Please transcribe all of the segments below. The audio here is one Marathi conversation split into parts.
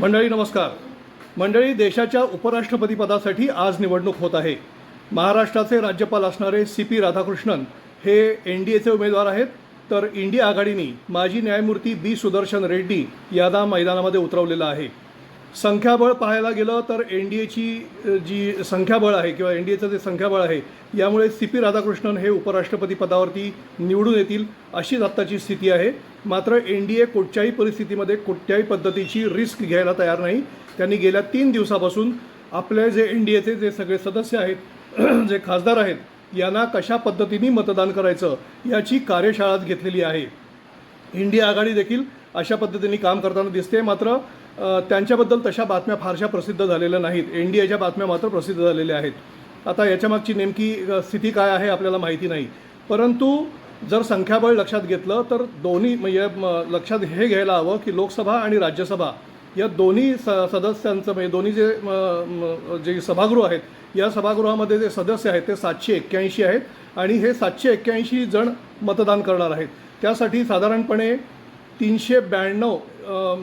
मंडळी नमस्कार. मंडळी देशाच्या उपराष्ट्रपतीपदासाठी आज निवडणूक होत आहे. महाराष्ट्राचे राज्यपाल असणारे सी पी राधाकृष्णन हे एन डी एचे उमेदवार आहेत. तर इंडिया आघाडीने माजी न्यायमूर्ती बी सुदर्शन रेड्डी यादा मैदानामध्ये उतरवलेलं आहे. संख्याबळ पाहायला गेलं तर एन डी एची जी संख्याबळ आहे किंवा एन डी एचं जे संख्याबळ आहे यामुळे सी पी राधाकृष्णन हे उपराष्ट्रपती पदावरती निवडून येतील अशीच आत्ताची स्थिती आहे. मात्र एन डी ए कुठच्याही परिस्थितीमध्ये कुठल्याही पद्धतीची रिस्क घ्यायला तयार नाही. त्यांनी गेल्या तीन दिवसापासून आपले जे एन डी एचे जे सगळे सदस्य आहेत जे खासदार आहेत यांना कशा पद्धतीने मतदान करायचं याची कार्यशाळा घेतलेली आहे. इंडिया आघाडी देखील अशा पद्धतीने काम करताना दिसते. मात्र त्यांच्याबद्दल तशा बातम्या फारशा प्रसिद्ध झालेल्या नाहीत. एन डी एच्या बातम्या मात्र प्रसिद्ध झालेल्या आहेत. आता याच्यामागची नेमकी स्थिती काय आहे आपल्याला माहिती नाही. परंतु जर संख्याबळ लक्षात घेतलं तर दोन्ही म्हणजे म, लक्षात हे घ्यायला हवं की लोकसभा आणि राज्यसभा या दोन्ही स सदस्यांचं म्हणजे दोन्ही जे जे सभागृह आहेत या सभागृहामध्ये जे सदस्य आहेत ते सातशे एक्क्याऐंशी आहेत आणि हे सातशे एक्क्याऐंशी जण मतदान करणार आहेत. त्यासाठी साधारणपणे तीनशे ब्याण्णव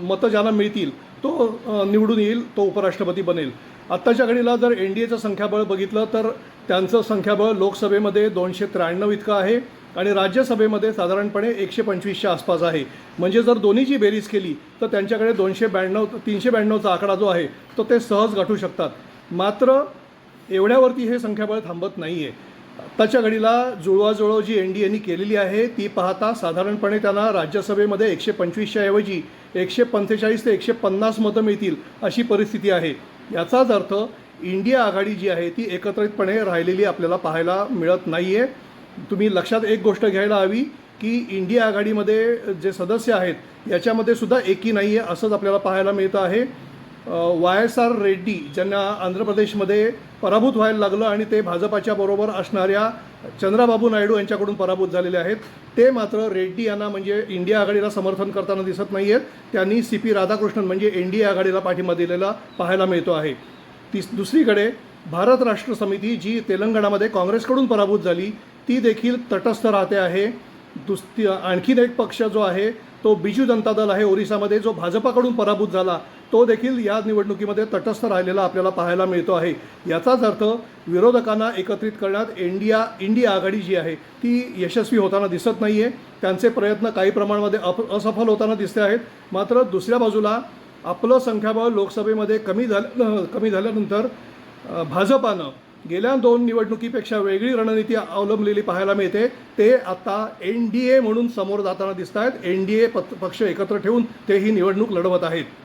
मतं ज्यांना मिळतील तो निवडून येईल तो उपराष्ट्रपती बनेल. आत्ताच्या घडीला जर एन डी एचं संख्याबळ बघितलं तर त्यांचं संख्याबळ लोकसभेमध्ये दोनशे त्र्याण्णव इतकं आहे आणि राज्यसभेमध्ये साधारणपणे एकशे पंचवीसच्या आसपास आहे. म्हणजे जर दोन्हीची बेरीज केली तर त्यांच्याकडे दोनशे ब्याण्णव तीनशे ब्याण्णवचा आकडा जो आहे तो ते सहज गाठू शकतात. मात्र एवढ्यावरती हे संख्याबळ थांबत नाही आहे आत्ताच्या घडीला जुळवाजुळव जी एन डी एनी केलेली आहे ती पाहता साधारणपणे त्यांना राज्यसभेमध्ये एकशे पंचवीसच्या ऐवजी एकशे पंचेचाळीस ते एकशे पन्नास मतं मिळतील अशी परिस्थिती आहे. याचाच अर्थ इंडिया आघाडी जी आहे ती एकत्रितपणे राहिलेली आपल्याला पाहायला मिळत नाही आहे तुम्ही लक्षात एक गोष्ट घ्यायला हवी की इंडिया आघाडीमध्ये जे सदस्य आहेत याच्यामध्ये सुद्धा एकी नाही आहे असंच आपल्याला पाहायला मिळतं आहे. वाय एस आर रेड्डी ज्यांना आंध्र प्रदेशमध्ये पराभूत व्हायला लागलं आणि ते भाजपाच्या बरोबर असणाऱ्या चंद्राबाबू नायडू यांच्याकडून पराभूत झालेले आहेत. ते मात्र रेड्डी यांना म्हणजे इंडिया आघाडीला समर्थन करताना दिसत नाही आहेत त्यांनी सी पी राधाकृष्णन म्हणजे एन डी ए आघाडीला पाठिंबा दिलेला पाहायला मिळतो आहे. तीस दुसरीकडे भारत राष्ट्र समिती जी तेलंगणामध्ये काँग्रेसकडून पराभूत झाली ती देखील तटस्थ राहते आहे. दुस आणखीन एक पक्ष जो आहे तो बिजू जनता दल आहे ओरिसामध्ये जो भाजपाकडून पराभूत झाला. तो देखील या निवडणुकीमध्ये तटस्थ राहिलेला आपल्याला पाहायला मिळतो आहे. याचाच अर्थ विरोधकांना एकत्रित करण्यात इंडिया इंडिया आघाडी जी आहे ती यशस्वी होताना दिसत नाही आहे त्यांचे प्रयत्न काही प्रमाणामध्ये अप असफल होताना दिसते आहेत. मात्र दुसऱ्या बाजूला आपलं संख्याबळ लोकसभेमध्ये कमी झालं कमी झाल्यानंतर भाजपानं गेल्या दोन निवडणुकीपेक्षा वेगळी रणनीती अवलंबलेली पाहायला मिळते. ते आता एन डी ए म्हणून समोर जाताना दिसत आहेत एन डी ए पक्ष एकत्र ठेवून ते ही निवडणूक लढवत आहेत.